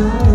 sky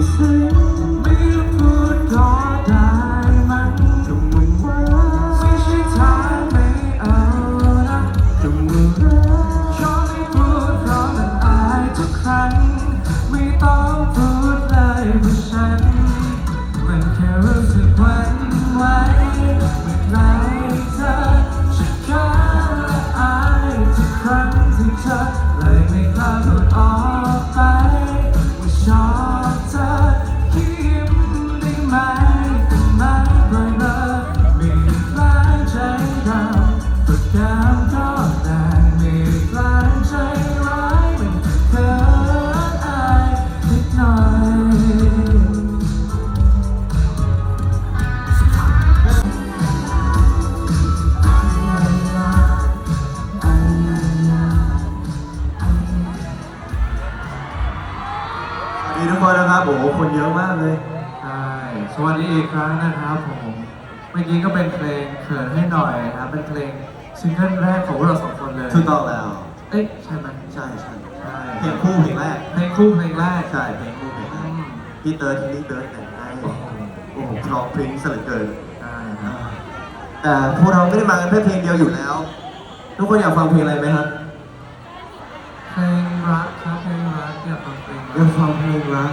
say สวัสดีอีกครั้งนะครับผมเมื่อกี้ก็เป็นเพลงเขินให้หน่อยนะเป็นเพลงซิงเกิลแรกของเราสองคนเลยถูกต้องแล้ว เอ๊ะใช่ไหมใช่ใช่เพลงคู่เพลงแรกเพลงคู่เพลงแรกใช่เพลงคู่เพลงแรกพี่เติร์ดที่นี่เติร์ดแต่งให้โอ้โหพร้อมเพลงสลดเกินใช่แต่พวกเราไม่ได้มากันแค่เพลงเดียวอยู่แล้ว ทุกคนอยากฟังเพลงอะไรไหมครับเพลงรักครับเพลงรักอยากฟังเพลงอยากฟังเพลงรัก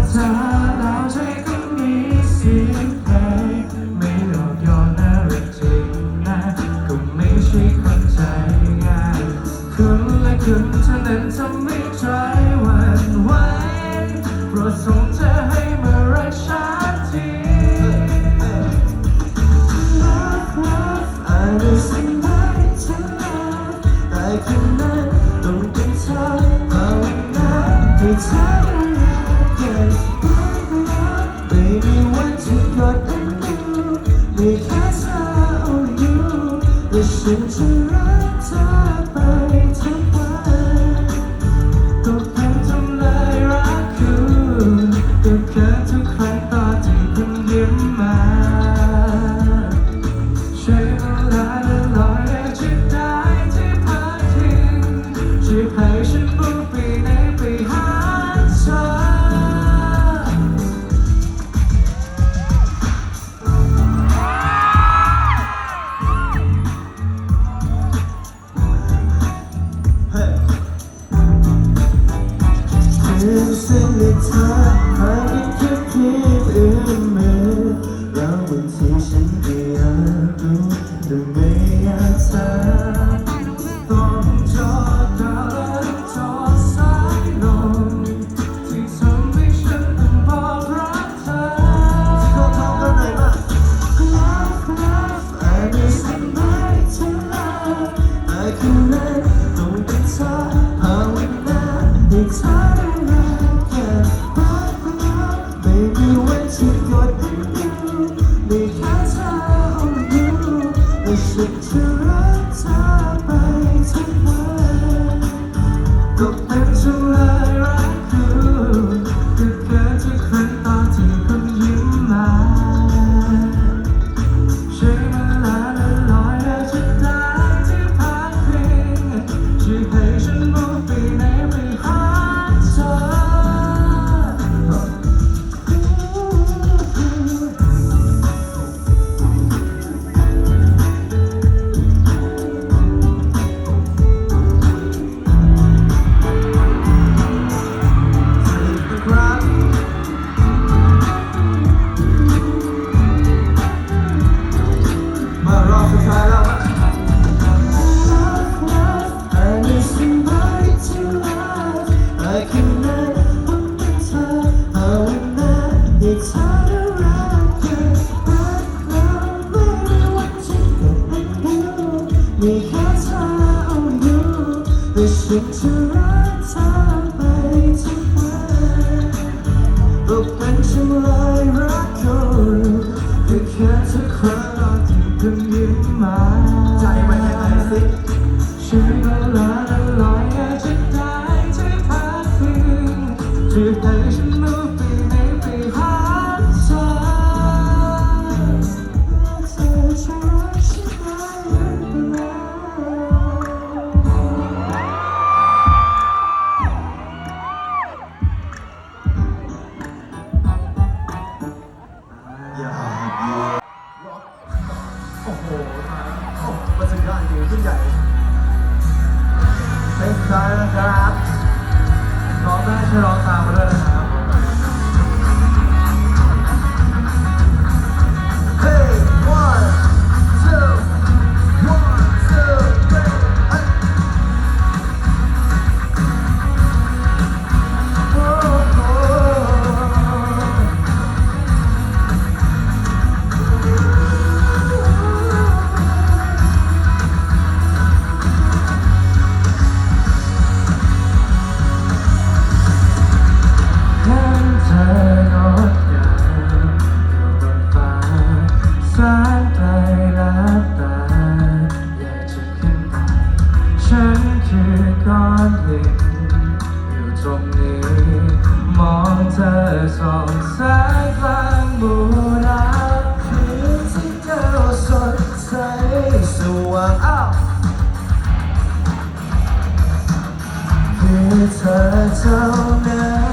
เธอถึงยิ้มมา ใจมันยังไงสิ เธอส่องแสงกลางมู่น้ำคืนที่เธอสดใสสว่างอ้าวคือเธอเท่านั้น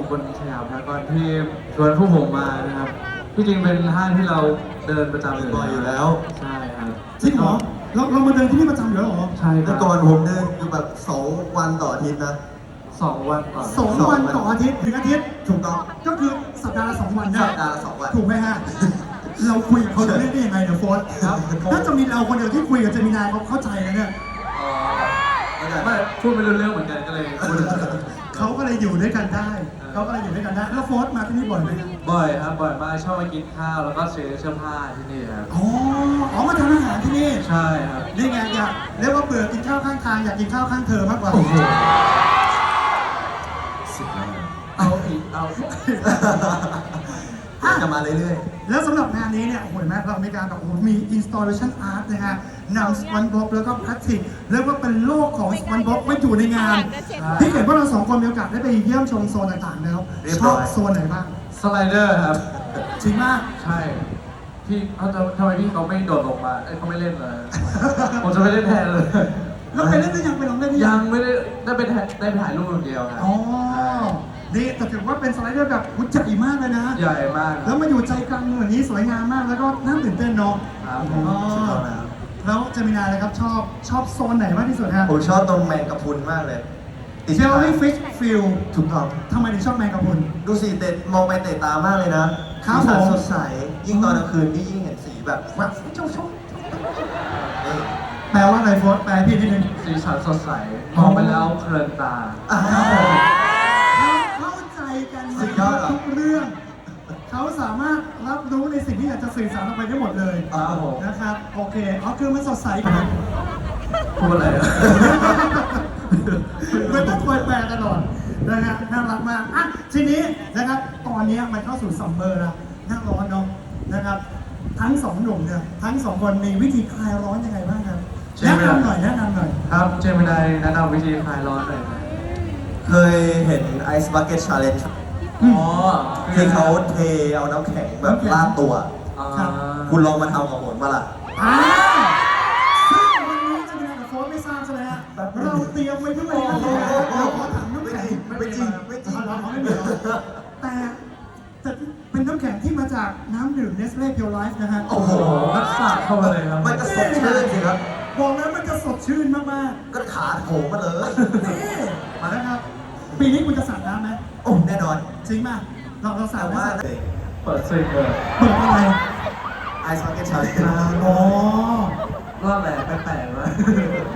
มากครับขอบคุณสยามพารากอนที่ชวนพวกผมมานะครับที่จริงเป็นห้างที่เราเดินประจำบ่อยอยู่แล้ว ใช่ครับจริงเหรอเราเรามาเดินที่นี่ประจำอยู่แล้วเหรอใช่คแต่รับก่อนผมเดินอยู่แบบสองวันต่ออาทิตย์นะสองวันก่อนสองวันต่ออาทิตย์ถึงอาทิตย์ถูกต้องก็คือสัปดาห์ละสองวันได้สัปดาห์ละสองวันถูกไหมฮะเราคุยกับเขาเรื่องได้ยังไงเนี่ยโฟสครับถ้าจะมีเราคนเดียวที่คุยกับเจมินายเขาเข้าใจนะเนี่ยอ๋อไม่พูดไม่รู้เรื่องเหมือนกันก็เลยพูดเขาก็เลยอยู่ด้วยกันได้ เขาก็เลยอยู่ด้วยกันได้แล้วโฟสมาที่นี่บ่อยไหมครับบ่อยครับบ่อยมากชอบมากินข้าวแล้วก็ซื้อเสื้อผ้าที่นี่ครับอ๋ออ๋อมาทานอาหารที่นี่ใช่ครับนี่ไงอยากเรียกว่าเบื่อกินข้าวข้างทางอยากกินข้าวข้างเธอมากกว่าโอ้โหสิบแล้วเอาอีกเอาอีก จะมาเรื่อยแล้วสำหรับงานนี้เนี่ยโอ้โหเห็นไหมเรามีการแบบโอ้โหมี installation art นะฮะนำสปันบ็อกแล้วก็พลาสติกเรียกว่าเป็นโลกของสปันบ็อกมาอยู่ในงาน ที่เห็นว่าเราสองคนมีโอกาสได้ไปเยี่ยมชมโซนต่างๆแล้วเรียบชร้ออบยโซนไหนบ้างสไลเดอร์ครับ จริงมาก ใช่พี่เขาจะทำไมพี่เขาไม่โดดลงมาเอ้ยเขาไม่เล่นเลยผมจะไม่เล่นแทนเลย แล้วไปเล่นได้ยังไปลองเล่นได้ยังไม่ได้ได้ไปถ่ายได้ไปถ่ายรูปอย่างเดียวครับ อ๋อ นี่แต่ถือว่าเป็นสไลเดอร์แบบหุ่นใหญ่มากเลยนะ ใหญ่มากแล้วมาอยู่ใจกลางเมืองแบบนี้สวยงามมากแล้วก็น่าตื่นเต้นเนาะครับอ๋อๆสุดยอดนะครับ แล้วเจมินาเลยครับชอบชอบโซนไหนมากที่สุดฮะผมชอบตรงแมงกะพรุนมากเลยเจลลี่ฟิชฟิลถูกต้องทำไมถึงชอบแมงกะพรุน ดูสีเตะมองไปเตะตามากเลยนะครับสีสันผม สดใส ยิ่งตอนกลางคืนนี่ยิ่งเห็นสีแบบแวบเจ้าชมนี่แปลว่าอะไรโฟสแปลให้พี่นิดนึงสีสันสดใสมองไปแล้วเพลินตาอ่าเขาเข้าใจกัน สุดยอดเหรอทุกเรื่อง เขาสามารถรับรู้ในสิ่งที่อยากจะสื่อสารออกไปได้หมดเลยครับผม นะครับ โอเคอ๋อคือมันสดใสกันพูดอะไรอะมันต้องคอยแปลตลอดนะฮะน่ารักมากอะทีนี้นะครับตอนนี้มันเข้าสู่ซัมเมอร์แล้วหน้าร้อนเนาะนะครับ ทั้งสองหนุ่มเนี่ยทั้งสองคนมีวิธีคลายร้อนยังไงบ้างครับใช่แนะไหมล่ะนำหน่อยแนะนำหน่อยครับเจมินายแนะนำวิธีคลายร้อนหน่อยไหมเคยเห็น Ice Bucket Challenge อ๋อที่เขาเทเอาน้ำแข็งแบบลาดตัว อ่าคุณลองมาทำกับผมมาล่ะ อ่าซึ่งวันนี้จะมีกับโค้ชไม่ทราบใช่ไหมฮะเราเตรียมไว้ด้วยนะเราขอถังน้ำแข็งไม่จริงไม่จริง เราไม่มีหรอกแต่แต่เป็นน้ำแข็งที่มาจากน้ำดื่มเนสเล่เพียวไลฟ์นะฮะ โอ้โห รักษาเข้ามาเลยครับ มันจะสดชื่นสิครับ บอกแล้วมันจะสดชื่นมากก็ขาโถมมาเลย ๆนี่มาแล้วครับ ปีนี้คุณจะสาดน้ำไหม โอ้แน่นอนจริงป่ะเราเราสาแต่ดไหมว่าเปิดซิงเลยเปิดอะไรไอซ์มาร์เก็ตชาเลนอ๋อรอดแหลกแปลกๆวะ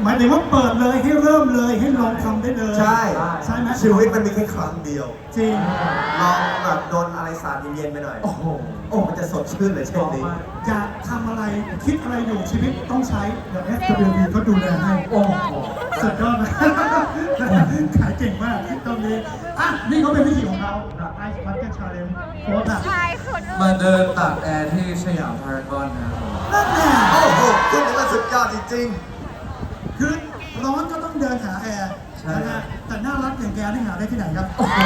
หมายถึงว่าเปิดเลยให้เริ่มเลยให้ลองทำได้เลยใช่ใช่ไหมชีวิตมันมีแค่ครั้งเดียว จริงลองแบบโดนอะไรสาดเย็นๆไปหน่อย โอ้โหโอ้มันจะสดชื่นเลยเช่นนี้อยากทำอะไรคิดอะไรอยู่ชีวิตต้องใช้เดี๋ยว FWB ก็ดูแลให้โอ้โห สุดยอดนะขายเก่งมากตรงนี้อะนี่เขาเป็นวิธีของเขา The Ice Bucket Challenge โค้ดอะชายคนอื่นมาเดินตากแอร์ที่สยามพารากอนนะครับผมนั่นแหละโอ้โหคุณนี่มันสุดยอดจริงคือร้อนก็ต้องเดินหาแอร์นะฮะแต่น่ารักอย่างแกนี่หาได้ที่ไหนครับโอ้โห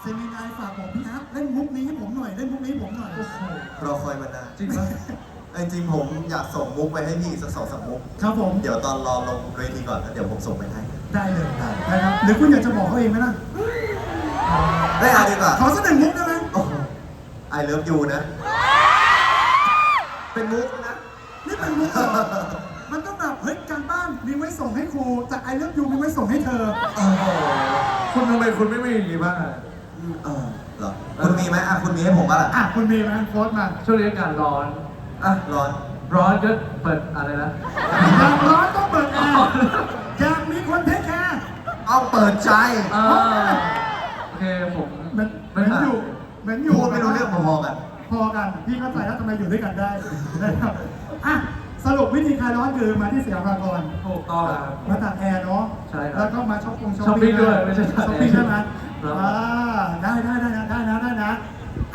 เซมินายฝากบอกพี่อาร์ตเล่นมุกนี้ให้ผมหน่อยเล่นมุกนี้ให้ผมหน่อยโอ้โหๆรอคอยมานานจริงปะเอ้ย จริงผมอยากส่งมุกไปให้พี่อีกสักสองสามมุก ครับผม เดี๋ยวตอนรอลงเวทีก่อนแล้วเดี๋ยวผมส่งไปให้ ได้เลยนะครับหรือคุณอยากจะบอกเขาเองไหมล่ะได้อ่านดีกว่า ขอสักหนึ่งมุกได้ไหมโอ้โห I love you นะ เป็นมุกนะ นี่เป็นมุกเหรอมันต้องแบบเฮ้ยการบ้านมีไว้ส่งให้ครูจากไอเลิฟยูมีไว้ส่งให้เธอ โอ้โหคุณทำไมคุณไม่มีอย่างนี้บ้างอะเออเหรอคุณมีไหมอะคุณมีให้ผมป่ะล่ะอะคุณมีไหมโค้ดมาช่วงนี้อากาศร้อน อะร้อนร้อนก็เปิดอะไรนะ อยากร้อนต้องเปิดแอร์อยากมีคนเทคแคร์เอาเปิดใจ อ่าโอเคผมเหมือนเหมือนอยู่เหมือนอพูยู่ดไม่รู้เรื่องพอๆกัน พอกัน พี่เข้าใจแล้วทำไมอยู่ด้วยกันได้นะครับอะสรุปวิธีคลายร้อนคือมาที่สยามพารากอนถูกต้องครับ มาตัดแอร์เนาะใช่ครับแล้วก็มาช้อปปิ้งช้อปปิ้งด้วยไม่ใช่ตัดแอร์ช้อปปิ้งใช่ไหมครับ อ่าได้ได้ได้นะได้นะได้นะ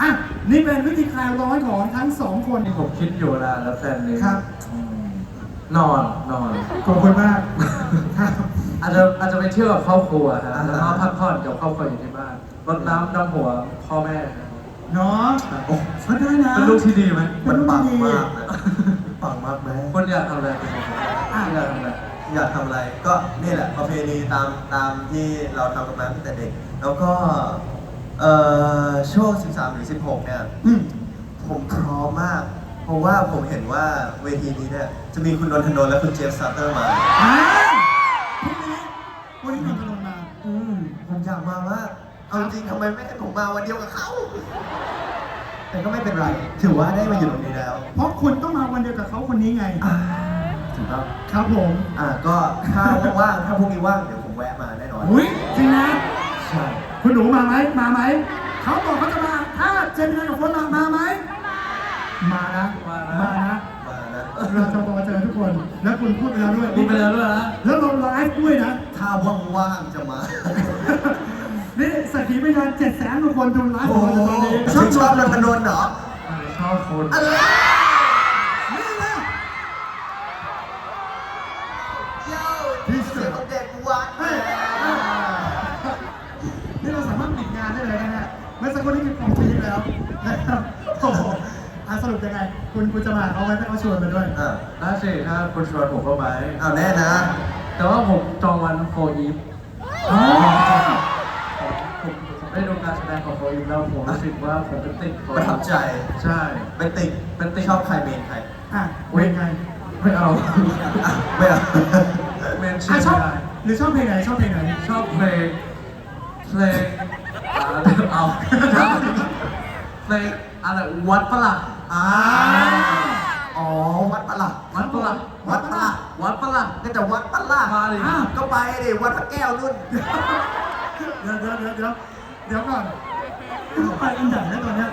อะ นี่เป็นวิธีคลายร้อนของทั้งสองคน ที่ผมคิดอยู่นานแล้วแฟนนี้ครับ นอนนอน ขอบคุณมากครับ อาจจะอาจจะไปเที่ยวกับครอบครัวฮะแล้วก็พักผ่อนกับครอบครัวอยู่ที่บ้านรดน้ำดำหัวพ่อแม่ครับเนาะโอ้ก็ได้นะ เป็นลูกที่ดีไหมมันปังมากนะปังมากไหมคนอยากทำอะไรเป็นของผมอยากทำอะไรอยากทำอะไร ก็นี่แหละประเพณีตามตามที่เราทำกันมาตั้งแต่เด็ก แล้วก็ เอ่อช่วง 13 หรือ 16 เนี่ยอืมผมพร้อมมาก เพราะว่าผมเห็นว่าเวทีนี้เนี่ยจะมีคุณนนทนนท์และคุณเจฟซาเตอร์มา อ่าพรุ่งนี้วันนี้นนทนนท์มา อืมผมอยากมามากเอาจริงทำไมไม่ให้ผมมาวันเดียวกับเขา แต่ก็ไม่เป็นไร ถือว่าได้มาอยู่ตรงนี้แล้วเพราะคุณต้องมาวันเดียวกับเขาคนนี้ไง อ่าถูกต้องครับผมอ่าก็ถ้าว่างๆถ้าพรุ่งนี้ว่างเดี๋ยวผมแวะมาแน่นอน อุ้ยจริงนะ ใช่ คุณหนูมาไหมมาไหมเขาบอกเขาจะมา ถ้าเจมินายกับโฟนมามาไหมมานะมานะมานะเราจะมาเจอทุกคน แล้วคุณพูดไปแล้วด้วยพูดไปแล้วด้วยนะแล้วเราไลฟ์ด้วยนะ ถ้าว่างๆจะมา นี่สักขีพยานเจ็ดแสนกว่าคนดูไลฟ์โอ้ของโหเราตอนนี้ชอบชอบนนทนนท์เหรอชอบคุณอะไร โอ้โหอะสรุปยังไง คุณคุณจะมาเขาไหมถ้าเขาชวนมาด้วย อ่าน่าสิถ้าคุณชวนผมก็ไป เอาแน่นะ แต่ว่าผมจองวันโฟอีฟอ๋อผมผมได้ดูการแสดงของโฟอีฟแล้วผมรู้สึกว่าผมเป็นติดประทับใจใช่ เป็นติ่งเป็นติ่งชอบใครเมนใครอะเป็นไงไม่เอาอะไม่เอาเมนชื่อะอชอบ ไม่ได้หรือชอบเพลงไหนชอบเพลงไหนชอบเพลงเพลงอ่าเอา เพลงอะไรวัดปะล่ะอ่าอ๋อ วัดปะล่ะวัดปะล่ะวัดปะล่ะวัดปะล่ะก็จะวัดปะล่ะมาดิ อ้าวก็ไปดิวัดพระแก้วนู่น เดี๋ยวเดี๋ยวเดี๋ยวเดี๋ยวเดี๋ยวก่อนต้องไปอันใหญ่แล้วตอนเนี้ย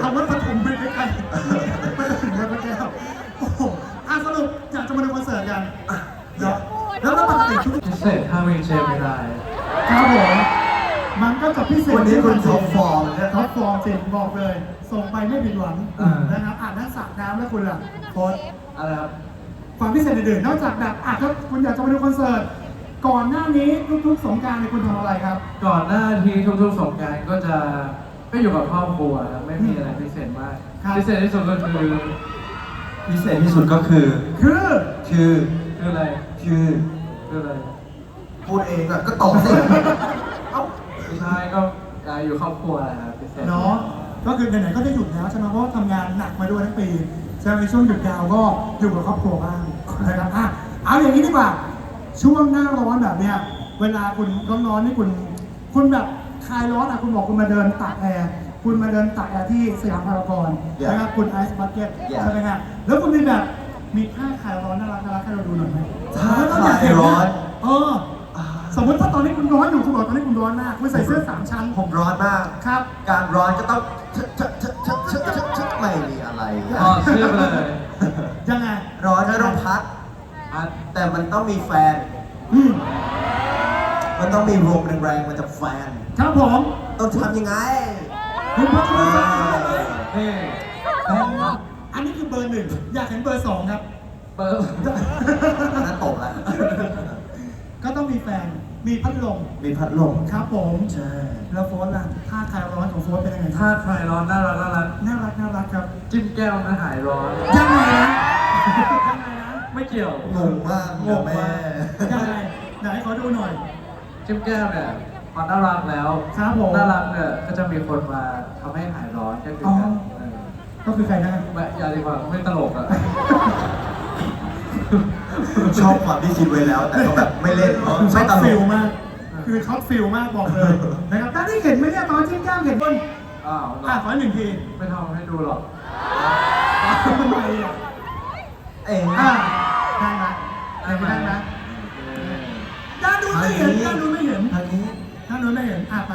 เอาวัดปฐมไปใกล้ๆไม่ต้องถึงวัดพระแก้วโอ้โหอะสรุปอยากจะมาดูคอนเสิร์ตกันเดี๋ยวแล้วก็ปกติทุกพิเศษถ้ามีเจมไม่ได้ ครับผมมันก็จะพิเศษวันนี้คุณท็อปฟอร์ม ส่งไปไม่ผิดหวังอ่าน นะครับอ่านทั้งสระน้ำและคุณล่ะโค้ชอะไรครับ ความพิเศษอื่นๆนอกจากแบบอะถ้าคุณอยากจะมาดูคอนเสิร์ตก่อนหน้านี้ทุกๆสงกรารเนี่ยคุณทำอะไรครับ ก่อนหน้าที่ทุกๆสงกรารก็จะก็อยู่กับครอบครัวครับไม่มีอะไรพิเศษมากครับ พิเศษที่สุดก็คือพิเศษที่สุดก็คือ คือคือคืออะไรคือคืออะไรพูดเองอะก็ตอบสิ เอ้า ไม่ใช่ก็การอยู่ครอบครัวนะครับพิเศษเนาะ ก็คือไหนๆก็จะหยุดแล้วใช่ไหมเพราะว่าทำงานหนักมาด้วยทั้งปีใช่ไหมช่วงหยุดยาวก็อยู่กับครอบครัวบ้างนะครับอะเอาอย่างนี้ดีกว่า ช่วงหน้าร้อนแบบเนี้ยเวลาคุณร้อนๆนี่คุณ คุณแบบคลายร้อนอะคุณบอกคุณมาเดินตากแอร์คุณมาเดินตากแอร์ที่สยามพารากอนนะครับคุณไอซ์บัคเก็ตใช่ไหมครับแล้วคุณมีแบบมีผ้าคลายร้อนน่ารักน่ารักให้เราดูหน่อยไหมถ้าคลายร้อน เออ สมมติถ้าตอนนี้คุณร้อนอยู่คุณบอกตอนนี้คุณร้อนมากคุณใส่เสื้อสามชั้น ผมร้อนมาก ครับ การร้อนก็ต้องชะชะชะชะชะชะชะไม่มีอะไรอ๋อเสื้อไปเลย ยังไงร้อนก็ต้องพัดอันแต่มันต้องมีแฟน อืมมันต้องมีลมแรงๆมาจากแฟน ครับผม ต้องทำยังไงคุณพัชรศักดิ์นี่อันนี้คือเบอร์หนึ่งอยากเห็นเบอร์สองครับเปิดอันนั้นตกแล้ว ก็ต้องมีแฟน มีพัดลม มีพัดลมครับผม ใช่ แล้วโฟนล่ะท่าคลายร้อนของโฟนเป็นยังไงถ้าใครร้อนน่ารักน่ารักน่ารักน่ารักครับจิ้มแก้วนะหายร้อน ยังไงนะยังไงนะไม่เกี่ยวงงมากงงแม่มากยังไงไหนขอดูหน่อย จิ้มแก้วเนี่ยพอน่ารักแล้วครับผมน่ารักเนี่ยก็จะมีคนมาทำให้หายร้อนก็คืออ๋อกันเออก็คือใครนะแบบอย่าดีกว่าไม่ตลกอะ ชอบความที่คิดไว้แล้ว แต่ก็แบบไม่เล่นเพราะช็ไม่อตตลฟิลกมาก คือช็อตฟิลมากบอกเลยนะครับแต่ที่เห็นไหมเนี่ยตอนจิ้มแก้มเห็นบนอ้าวเหรออะขอหนึ่งทีไม่ทำให้ดูหรอกทำไมอะเอ้ยอ่าได้ไหมได้ไหมได้ไหมด้านนู้นไม่เห็นด้านนู้นไม่เห็นทางนี้ด้านนู้นไม่เห็นอะไป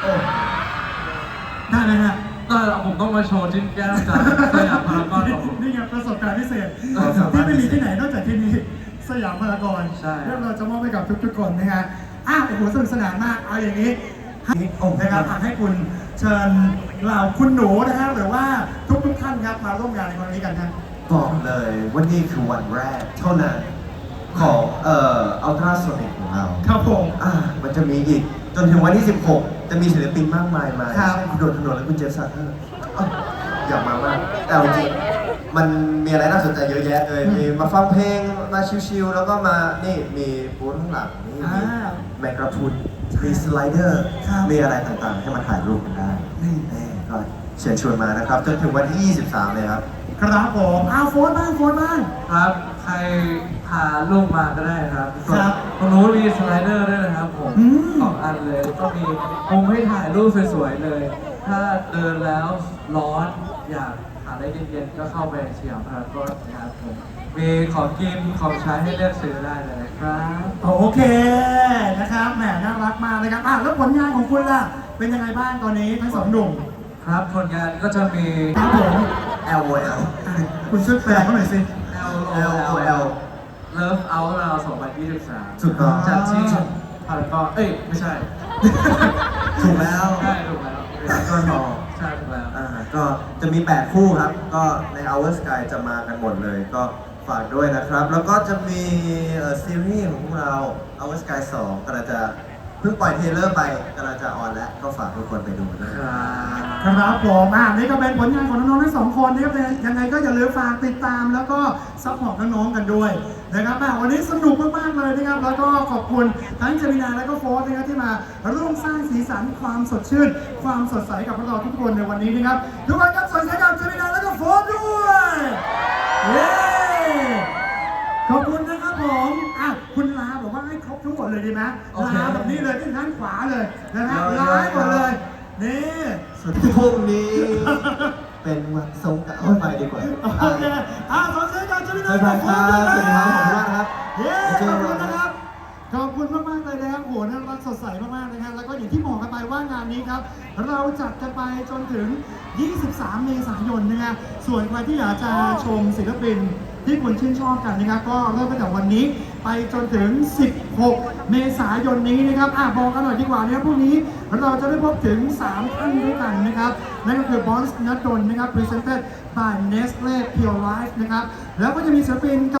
โอ้ได้ไหมฮะก็ ผมต้องมาโชว์จิ้นแก้มจากสยามพารากอนของผม นี่ไงประสบการณ์พิเศษประสบการณ์ที่ไม่มีพิเศษที่ไหนนอกจากที่นี่สยามพารากอนใช่ เรื่องเราจะมอบให้กับทุกๆคนนะฮะอ้าวโอ้โหสนุกสนานมากเอาอย่างนี้ให้โอ้โหนะครับอะให้คุณเชิญเหล่าคุณหนูนะฮะหรือว่าทุกๆท่านครับมาร่วมงานในครั้งนี้กันครับบอกเลยว่านี่คือวันแรกเท่านั้นของเอ่ออัลตราโซนิกของเราครับผม อ่ามันจะมีอีก จนถึงวันที่ 16 จะมีศิลปินมากมายมาครับเช่นคุณโดนถนนและคุณเจฟสันเตอร์อ้าวอยากมามาก แต่เอาจริงๆมันมีอะไรน่าสนใจเยอะแยะเลยมีมาฟังเพลงมาชิลๆแล้วก็มานี่มีบูธข้างหลังนี่มีอ่าแมกกระพรุนมีสไลเดอร์ ครับ มีอะไรต่างๆ ให้มาถ่ายรูปกันได้นี่นี่ก็เชิญชวนมานะครับ จนถึงวันที่ 23 เลยครับ ครับผมอ้าวโฟนบ้างโฟนบ้างครับใค รพาลูกมาก็ได้ครับครับตรงนู้นมีสไลเดอร์ด้วยนะครับผมอืม สองอันเลยก็มีมุมให้ถ่ายรูปสวยๆเลย ถ้าเดินแล้วร้อนอยากหาอะไรเย็นๆก็เข้าไปสยามพารากอนนะครับผมมีของกินของใช้ให้เลือกซื้อได้เลยครับโอเคนะครับแหมน่ารักมากนะครับอะแล้วผลงานของคุณล่ะ เป็นยังไงบ้างตอนนี้ทั้งสองหนุ่มครับผลงานก็จะมี ครับผม L O L อะคุณช่วยแปลเขาหน่อยสิ L L O L Love Out เรา2023ถูกต้อง จัดที่พารากอนเอ้ย ไม่ใช่ ถูกแล้วใช่ถูกแล้วพารากอนมอใช่ถูกแล้วอ่าก็จะมี 8 คู่ครับ ก็ใน Our Sky จะมากันหมดเลยก็ฝากด้วยนะครับ แล้วก็จะมีเอ่อซีรีส์ของพวกเรา Our Sky 2กำลังจะ เพิ่งปล่อยเทรลเลอร์ไปกำลังจะออนแล้ว ก็ฝากทุกคนไปดูด้วยครับครับผมอ่านี่ก็เป็นผลงานของน้องๆทั้งสองคนนะครับยังไงก็อย่าลืมฝากติดตามแล้วก็ซัพพอร์ตน้องๆกันด้วยนะครับอะวันนี้สนุกมากๆเลยนะครับ แล้วก็ขอบคุณทั้งเจมินาและก็โฟร์นะครับที่มาร่วมสร้างสีสันความสดชื่น ความสดใสกับพวกเราทุกคนในวันนี้นะครับทุกคนครับสดใสกับเจมินาและก็โฟร์ด้วย ทั้งหมดเลยดีไหมโอเคลาแบบนี้เลยที่ด้านขวาเลยนะฮะเยลาอะๆให้หมดเลยนี่ส่วนพรุ่งนี้ เป็นวันสงกรานต์เอาไปดีกว่าโอเคอ่าขอเสียงกับเจมินาบ๊ายบายครับสวัสดีครับขอบคุณมากนะครับ เย้เจขออบกัคุณนนะครับ ขอบคุณมากๆเลยนะครับโหน่ารักสดใสมากๆนะครับแล้วก็อย่างที่บอกกันไปว่างานนี้ครับ เราจัดกันไปจนถึง 23 เมษายนนะครับส่วนใครที่อยากจะชมศิลปิน ที่คุณชื่นชอบกันนะครับก็เริ่มตั้งแต่วันนี้ไปจนถึง 16 เมษายนนี้นะครับอะบอกกันหน่อยดีกว่านะครับพรุ่งนี้เราจะได้พบถึง 3 ท่านด้วยกันนะครับนั่นก็คือบอสนัดดนนะครับ Presented by Nestle Pure Life นะครับแล้วก็จะมีศิลปิน